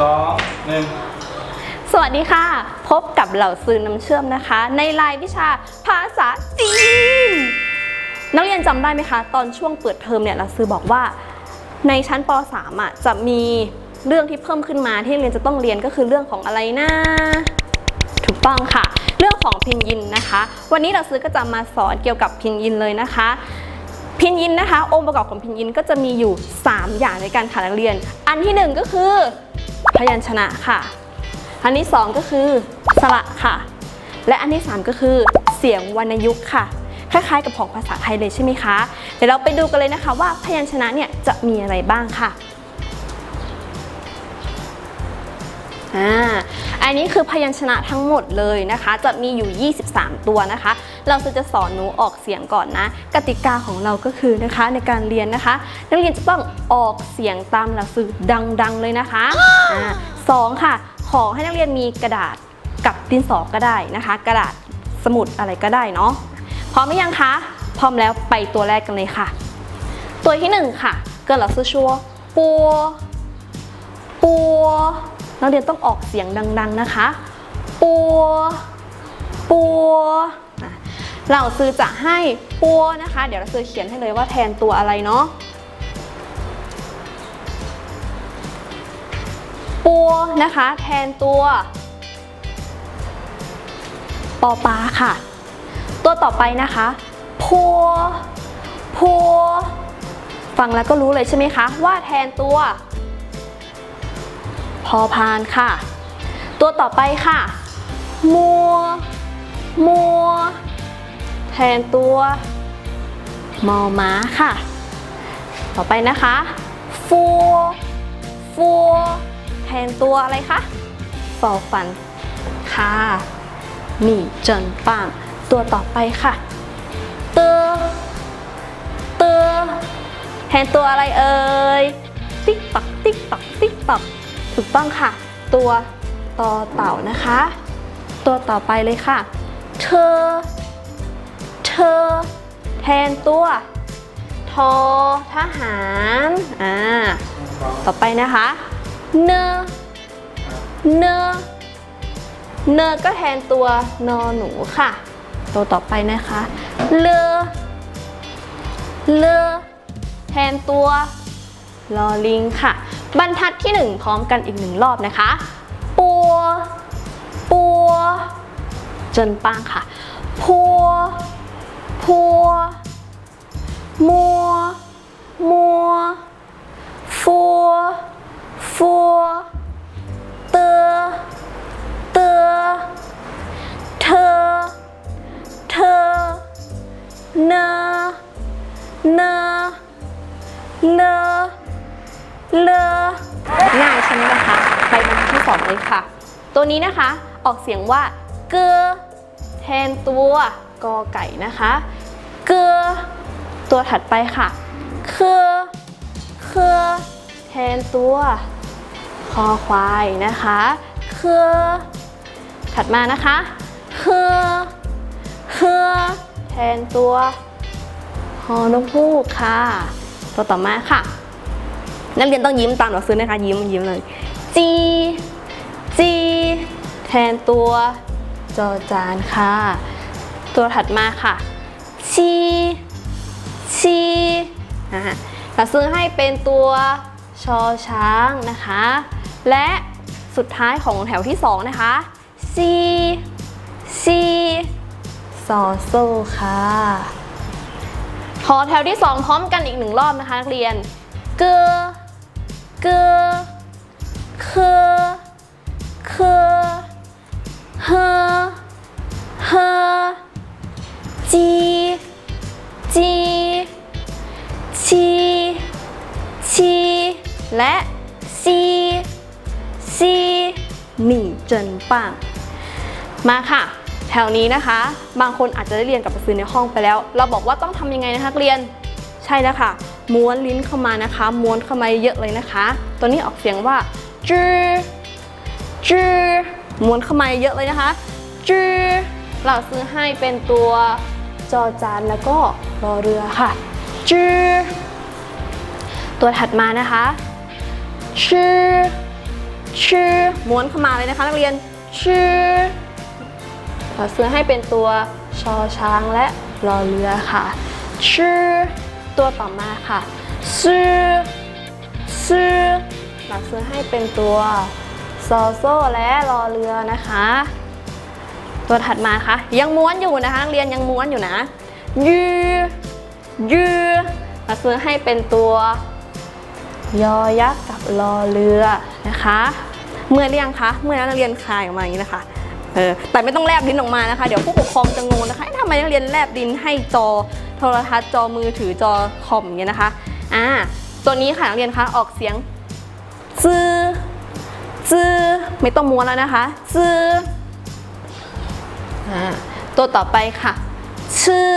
สองหนึ่งสวัสดีค่ะ พบกับเหล่าซื้อน้ำเชื่อมนะคะ ในรายวิชาภาษาจีน นักเรียนจำได้ไหมคะ ตอนช่วงเปิดเทอมเนี่ยเราซื้อบอกว่า ในชั้นป .3 อะจะมีเรื่องที่เพิ่มขึ้นมาที่เรียนจะต้องเรียนก็คือเรื่องของอะไรนะถูกต้องค่ะ เรื่องของพินยินนะคะ วันนี้เราซื้อก็จะมาสอนเกี่ยวกับพินยินเลยนะคะ พินยินนะคะ องค์ประกอบของพินยินก็จะมีอยู่ 3 อย่างในการค่ะนักเรียน อันที่ 1 ก็คือ พยัญชนะค่ะ อันที่2ก็คือสระค่ะ และอันที่ 3 ก็คือเสียงวรรณยุกต์ค่ะ คล้ายๆ กับของภาษาไทยเลยใช่ไหมคะ เดี๋ยวเราไปดูกันเลยนะคะว่าพยัญชนะเนี่ยจะมีอะไรบ้างค่ะอ่าอันนี้คือพยัญชนะทั้งหมดเลยนะคะ จะมีอยู่ 23 ตัวนะคะ เราจะสอนหนูออกเสียงก่อนนะ กติกาของเราก็คือนะคะในการเรียนนะคะ นักเรียนจะต้องออกเสียงตามหลักสูตรดังๆเลยนะคะอ่าสองค่ะ ขอให้นักเรียนมีกระดาษกับดินสอก็ได้นะคะ กระดาษสมุดอะไรก็ได้เนาะพร้อมหรือยังคะ พร้อมแล้วไปตัวแรกกันเลยค่ะ ตัวที่หนึ่งค่ะเกิดเราซื้อชัวปัวปัวนักเรียนต้องออกเสียงดัง ๆนะคะ ปัวปัว เราซื้อจะให้ปัวนะคะ เดี๋ยวเราซื้อเขียนให้เลยว่าแทนตัวอะไรเนาะปัวนะคะ แทนตัวปอปลาค่ะ ตัวต่อไปนะคะพัวพัวฟังแล้วก็รู้เลยใช่ไหมคะ ว่าแทนตัว พอพานค่ะ ตัวต่อไปค่ะ มัว มัว แทนตัวมอม้าค่ะ ต่อไปนะคะฟัวฟัวแทนตัวอะไรคะฟอฟันค่ะหมี่เจินปังตัวต่อไปค่ะเตอเตอแทนตัวอะไรเอ่ยติ๊กตักติ๊กตักติ๊กตักถูกต้องค่ะ ตัวต่อเต่านะคะ ตัวต่อไปเลยค่ะเธอ ธอ แทนตัว ทอทหารอ่าต่อไปนะคะ เนอเนอเนอก็แทนตัวนอหนูค่ะ ตัวต่อไปนะคะ เลอเลอแทนตัวลอลิงค่ะ บรรทัดที่หนึ่งพร้อมกันอีกหนึ่งรอบนะคะ ปัว ปัว จนปางค่ะ พัว พัว มัว มัว ฟัว ฟัว เตอ เตอ เธอ เธอ เนอเนอเลอเลอง่ายใช่ไหมนะคะ ไปบรรทัดที่สองเลยค่ะ ตัวนี้นะคะ ออกเสียงว่าเกอแทนตัว กอไก่นะคะเกอตัวถัดไปค่ะเคอเคอแทนตัวคอควายนะคะเคอถัดมานะคะเคอเคอแทนตัวฮอนกฮูกค่ะ ตัวต่อมาค่ะ นักเรียนต้องยิ้มตามหนังสือนะคะ ยิ้มยิ้มเลยจีจีแทนตัวจอจานค่ะ ตัวถัดมาค่ะชีชีอะเราซื้อให้เป็นตัวชอช้างนะคะ และสุดท้ายของแถวที่สองนะคะซีซีซอโซค่ะ ขอแถวที่สองพร้อมกันอีกหนึ่งรอบนะคะนักเรียน เกอเกอเคอเคอเฮอ จีจีชีชีและซีซีหมี่เจินปังมาค่ะ แถวนี้นะคะ บางคนอาจจะได้เรียนกับหนังสือในห้องไปแล้ว เราบอกว่าต้องทำยังไงนะคะเรียนใช่แล้วค่ะ ม้วนลิ้นเข้ามานะคะ ม้วนเข้ามาเยอะเลยนะคะ ตัวนี้ออกเสียงว่าจือจือม้วนเข้ามาเยอะเลยนะคะจือเราซื้อให้เป็นตัว จอจานแล้วก็รอเรือค่ะจือตัวถัดมานะคะชื่อชื่อม้วนเข้ามาเลยนะคะนักเรียนชื่อเราซื้อให้เป็นตัวชอช้างและรอเรือค่ะชื่อตัวต่อมาค่ะชื่อชื่อเราซื้อให้เป็นตัวซอโซ่และรอเรือนะคะ ตัวถัดมาค่ะยังม้วนอยู่นะคะเรียนยังม้วนอยู่นะยืยืเราซื้อให้เป็นตัวยอยักษ์กับรอเรือนะคะ เมื่อเรียงคะเมื่อนักเรียนคลายออกมาอย่างนี้นะคะเออแต่ไม่ต้องแลบดินออกมานะคะ เดี๋ยวผู้ปกครองจะงงนะคะทำไมนักเรียนแลบดินให้จอโทรทัศน์จอมือถือจอคอมอย่างเงี้ยนะคะอ่าตัวนี้ค่ะนักเรียนคะออกเสียงจื้อจื้อไม่ต้องม้วนแล้วนะคะจื้อ อ่าตัวต่อไปค่ะ ชื่อ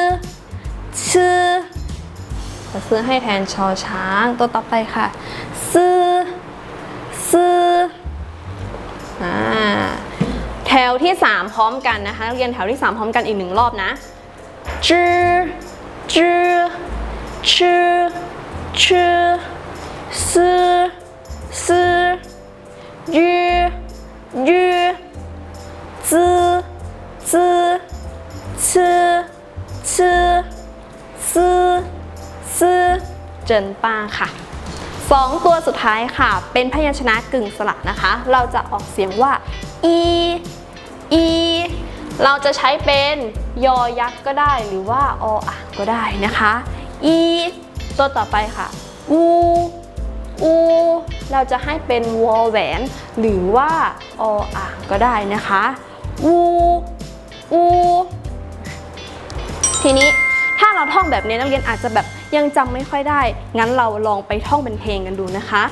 ชื่อจะซื้อให้แทนชอช้าง ตัวต่อไปค่ะ ซื้อ ซื้ออ่าแถวที่ 3 พร้อมกันนะคะนักเรียนแถวที่ 3 พร้อมกันอีกหนึ่งรอบนะจื้อจื้อชื่อชื่อซื้อซื้อยื้อยื้ เจินป้าค่ะสองตัวสุดท้ายค่ะ เป็นพยัญชนะกึ่งสระนะคะ เราจะออกเสียงว่าอีอีเราจะใช้เป็นยอยักษ์ก็ได้หรือว่าออ่างก็ได้นะคะอีตัวต่อไปค่ะอูอูเราจะให้เป็นวอแหวน หรือว่าออ่างก็ได้นะคะอูอูทีนี้ถ้าเราท่องแบบนี้นักเรียนอาจจะแบบ ยังจำไม่ค่อยได้ งั้นเราลองไปท่องเป็นเพลงกันดูนะคะ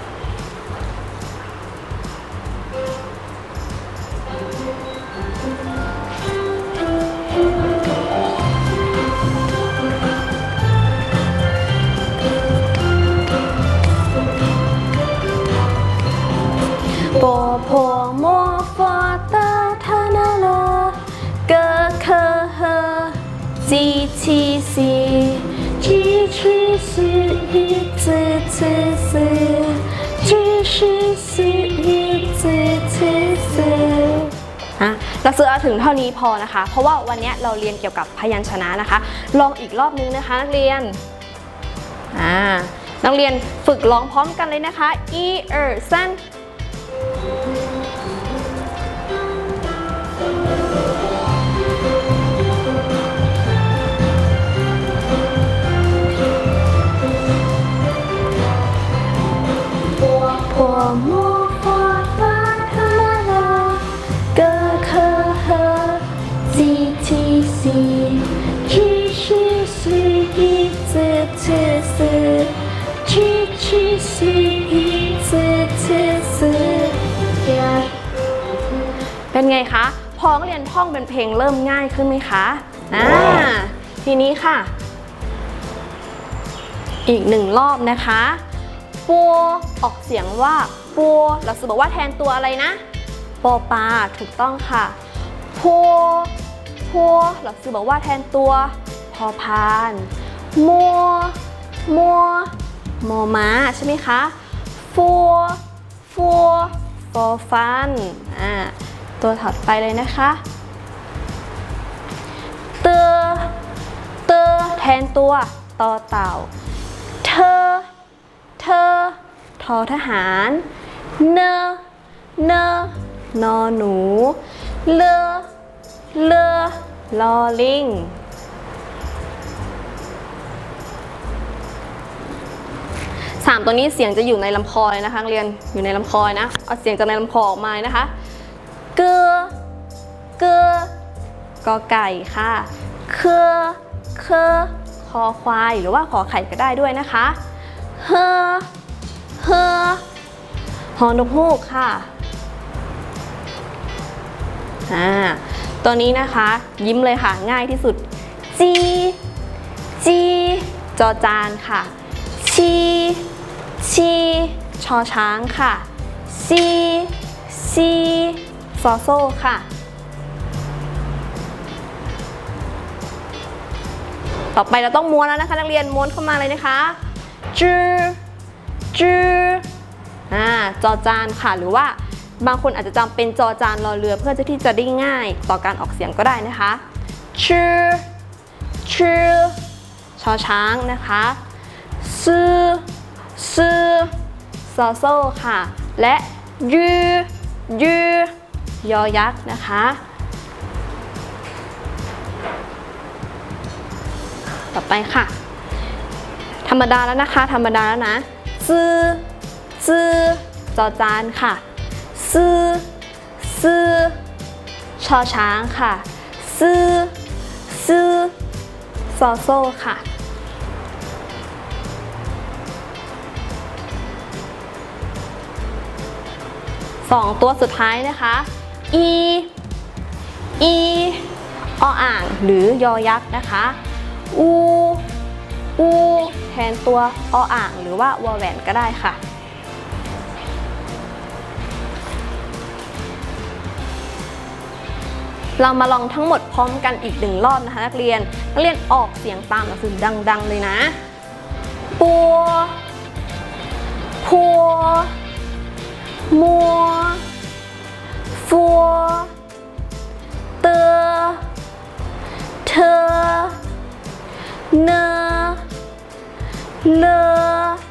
อะเราซื้อเอาถึงเท่านี้พอนะคะ เพราะว่าวันนี้เราเรียนเกี่ยวกับพยัญชนะนะคะ ลองอีกรอบนึงนะคะ นักเรียนอ่านักเรียนฝึกร้องพร้อมกันเลยนะคะ e er s o n 我魔法法特拉格克和 G T C G 是是一字次四 G G 是一字次四เป็นไงคะ พอนักเรียนท่องเป็นเพลงเริ่มง่ายขึ้นไหมคะอ่าทีนี้ค่ะ อีกหนึ่งรอบนะคะ ปัวออกเสียงว่าปัวเราจะบอกว่าแทนตัวอะไรนะปอปลาถูกต้องค่ะพัวพัวเราจะบอกว่าแทนตัว พอพานมัวมัวมอม้าใช่ไหมคะฟัวฟัวฟอฟันอ่าตัวถัดไปเลยนะคะเตอเตอแทนตัวต่อเต่า เธอ ธอ ทอทหาร เน เน นอหนู เล เล ลอลิงสามตัวนี้เสียงจะอยู่ในลำคอเลยนะคะเรียนอยู่ในลำคอนะเอาเสียงจากในลำคอออกมานะคะ เกอเกอกอไก่ค่ะ เคอเคอคอควายหรือว่าขอไข่ก็ได้ด้วยนะคะ เฮอเฮอฮอนกฮูกค่ะอ่าตัวนี้นะคะ ยิ้มเลยค่ะ ง่ายที่สุด จี จี จอจานค่ะ ชี ชีชอช้างค่ะ ซีซีซอโซ่ค่ะ ต่อไปเราต้องม้วนแล้วนะคะ นักเรียนม้วนเข้ามาเลยนะคะ จือจืออ่าจอจานค่ะหรือว่าบางคนอาจจะจำเป็นจอจานรอเรือเพื่อจะที่จะได้ง่ายต่อการออกเสียงก็ได้นะคะชื่อชื่อชอช้างนะคะซื้อซื้อซอโซค่ะ และยืยืยอยักษ์นะคะ ต่อไปค่ะ ธรรมดาแล้วนะคะ ธรรมดาแล้วนะซื้อซื้อจอจานค่ะซื้อซื้อชอช้างค่ะซื้อซื้อซอโซค่ะสองตัวสุดท้ายนะคะ e e ออ่างหรือยอยักษ์นะคะ อู อูแทนตัวออ่างหรือว่าวอแหวนก็ได้ค่ะ เรามาลองทั้งหมดพร้อมกันอีกหนึ่งรอบนะคะนักเรียน นักเรียนออกเสียงตามหนังสือดัง ๆ เลยนะ ปัว พัว มัว ฟัว เตอเธอเนอ 了。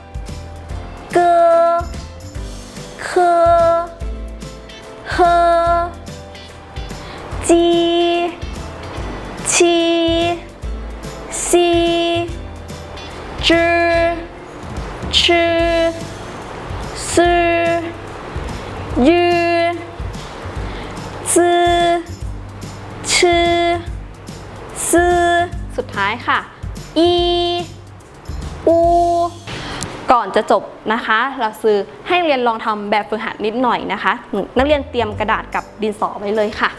จบนะคะ เราซื้อให้เรียนลองทำแบบฝึกหัดนิดหน่อยนะคะ นักเรียนเตรียมกระดาษกับดินสอไว้เลยค่ะ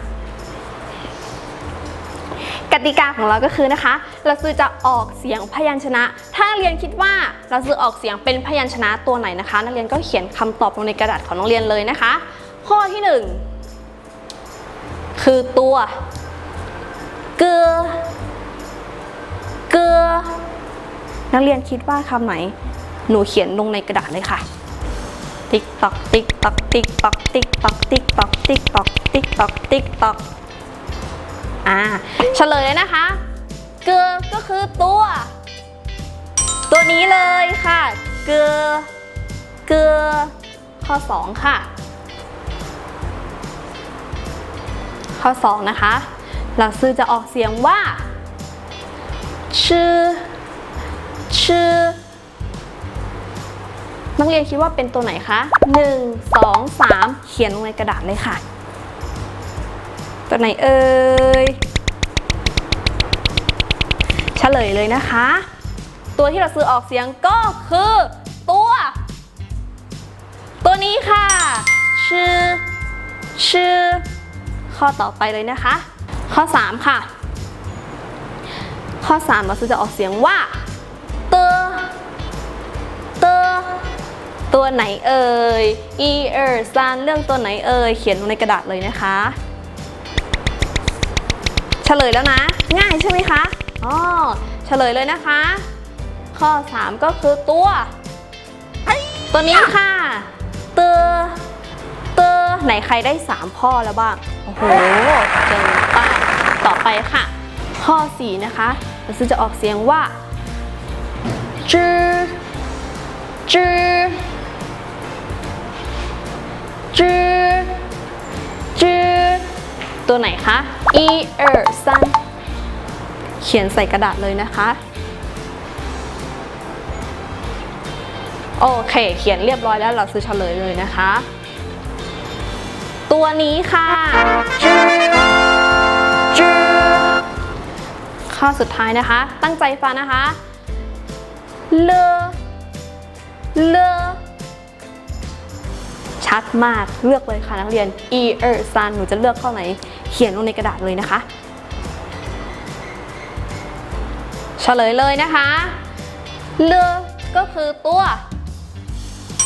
กติกาของเราก็คือนะคะ เราซื้อจะออกเสียงพยัญชนะ ถ้าเรียนคิดว่าเราซื้อออกเสียงเป็นพยัญชนะตัวไหนนะคะ นักเรียนก็เขียนคำตอบลงในกระดาษของนักเรียนเลยนะคะ ข้อที่หนึ่งคือตัวเกลือเกลือนักเรียนคิดว่าคำไหน หนูเขียนลงในกระดาษเลยค่ะ ติ๊กตอกติ๊กตอกติ๊กตอกติ๊กตอกติ๊กตอกติ๊กตอกติ๊กตอกติ๊กตอกอ่าเฉลยนะคะเกลือก็คือตัว ตัวนี้เลยค่ะ เกลือเกลือข้อ 2 ค่ะ ข้อ 2 นะคะเราซื้อจะออกเสียงว่าชื่อชื่อ นักเรียนคิดว่าเป็นตัวไหนคะ 1 2 3 เขียนลงในกระดาษเลยค่ะ ตัวไหนเอ่ยเฉลยเลยนะคะ ตัวที่เราซื้อออกเสียงก็คือตัว ตัวนี้ค่ะ ชื่อ ชื่อ ข้อต่อไปเลยนะคะ ข้อ 3 ค่ะ ข้อ 3 เราซื้อจะออกเสียงว่า ตัวไหนเอ่ย e เออร์ซานเรื่องตัวไหนเอ่ย เขียนลงในกระดาษเลยนะคะ เฉลยแล้วนะ ง่ายใช่ไหมคะ อ๋อ เฉลยเลยนะคะ ข้อ 3 ก็คือตัว ตัวนี้ค่ะเตอเตอไหนใครได้ 3 ข้อแล้วบ้าง โอ้โหเก่งมากต่อไปค่ะ ข้อ 4 นะคะเราซื้อจะออกเสียงว่าจือจือจื ตัวไหนคะ e เออร์ซันเขียนใส่กระดาษเลยนะคะ โอเค เขียนเรียบร้อยแล้วเราซื้อเฉลยเลยนะคะ ตัวนี้ค่ะจืจืข้อสุดท้ายนะคะ ตั้งใจฟังนะคะ เล เล ชัดมาก เลือกเลยค่ะนักเรียน e เออร์ซันหนูจะเลือกข้อไหน เขียนลงในกระดาษเลยนะคะเฉลยเลยนะคะเลอก็คือตัว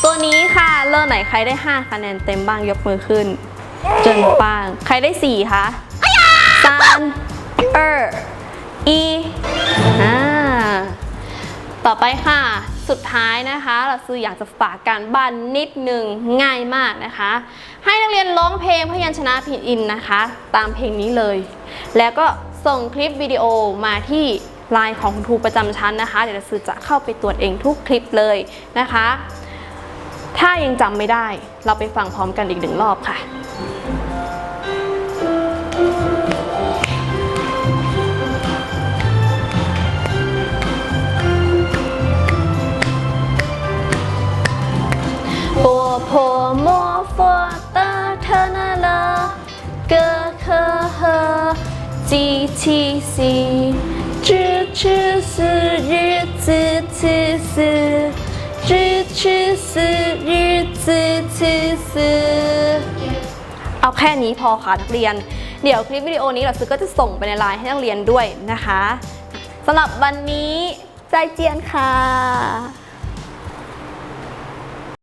ตัวนี้ค่ะ เลอไหนใครได้ 5 คะแนนเต็มบ้างยกมือขึ้นจนปางใครได้ 4 คะซานเอออีอ่าต่อไปค่ะ สุดท้ายนะคะเราซื้ออยากจะฝากการบ้านนิดหนึ่งง่ายมากนะคะ ให้นักเรียนร้องเพลงพยัญชนะพินอินนะคะ ตามเพลงนี้เลย แล้วก็ส่งคลิปวิดีโอมาที่ไลน์ของคุณครูประจำชั้นนะคะ เดี๋ยวเราซื้อจะเข้าไปตรวจเองทุกคลิปเลยนะคะ ถ้ายังจำไม่ได้ เราไปฟังพร้อมกันอีกหนึ่งรอบค่ะ ปัวพัวมัวฟัวตาเธอนาลาเกอเคอเฮจีชีซีชื่อชื่อสื่ยืดชื่ชื่อสื่อชื่ชื่อสื่ยืดชื่ชื่อสื่เอาแค่นี้พอค่ะนักเรียน เดี๋ยวคลิปวิดีโอนี้เราซื้อก็จะส่งไปในไลน์ให้นักเรียนด้วยนะคะสำหรับวันนี้ใจเจียนค่ะ